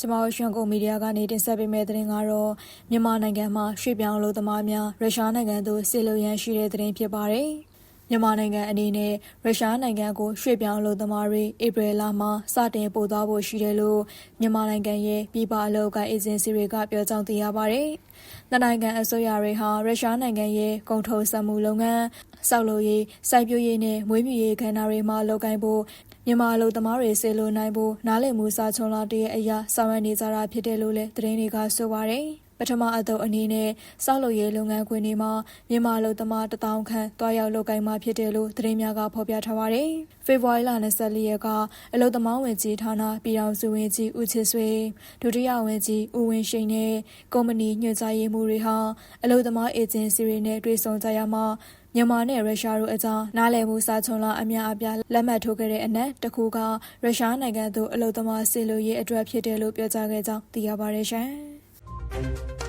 ကျမတို့ရွှန်ကုန်မီဒီယာကနေတင်ဆက်ပေးမယ့်သတင်းကတော့မြန်မာနိုင်ငံမှာရွှေ့ပြောင်းအလုပ်သမားများရုရှားနိုင်ငံသို့ဆေးလိုရန်ရှိတဲ့သတင်းဖြစ်ပါတယ်။မြန်မာနိုင်ငံအနေနဲ့ရုရှားနိုင်ငံကိုရွှေ့ပြောင်းအလုပ်သမားတွေဧပြီလမှာစတင်ပို့သွားဖို့ရှိတယ်လို့မြန်မာနိုင်ငံရဲ့ပြည်ပအလုပ်ကိုင်အေဂျင်စီတွေကပြောကြောင်းသိရပါတယ်။နှစ်နိုင်ငံအစိုးရတွေဟာရုရှားနိုင်ငံရဲ့ကုန်ထုတ်စက်မှုလုပ်ငန်း၊စောက်လုပ်ရေး၊စိုက်ပျိုးရေးနဲ့မွေးမြူရေးကဏ္ဍတွေမှာလုပ်ကိုင်ဖို့ မြန်မာအလုပ်သမားတွေဆေလိုနိုင်ဖို့နားလည်မှုစာချုံလာတရဲ့အရာဆောင်ရွက်နေကြတာဖြစ်တယ်လို့လည်းသတင်းတွေကဆိုပါတယ်။ ပထမအသုတ်အနေနဲ့စောက်လုပ်ရေးလုပ်ငန်းခွင်တွေမှာမြန်မာအလုပ်သမားတထောင်ခန့်တွားရောက်လုပ်ကိုင်မှဖြစ်တယ်လို့သတင်းများကဖော်ပြထားပါတယ်။ဖေဖော်ဝါရီလ24ရက်ကအလုပ်သမားဝင်ကြီးဌာနပြည်ထောင်စုဝင်ကြီးဦးချစ်ဆွေဒုတိယဝင်ကြီးဦးဝင်းရှိန်နဲ့ကုမ္ပဏီညွှန်ကြားရေးမှူးတွေဟာအလုပ်သမားအေဂျင်စီတွေနဲ့တွေ့ဆုံကြရမှာမြန်မာနဲ့ရုရှားတို့အကြားနားလည်မှုစာချုံလာအများအပြားလက်မှတ်ထိုးခဲ့တဲ့အနက်တစ်ခုကရုရှားနိုင်ငံသို့အလုပ်သမားဆေလိုရေးအတွက်ဖြစ်တယ်လို့ပြောကြားခဲ့ကြောင်းသိရပါတယ်ရှင်။ Thank you.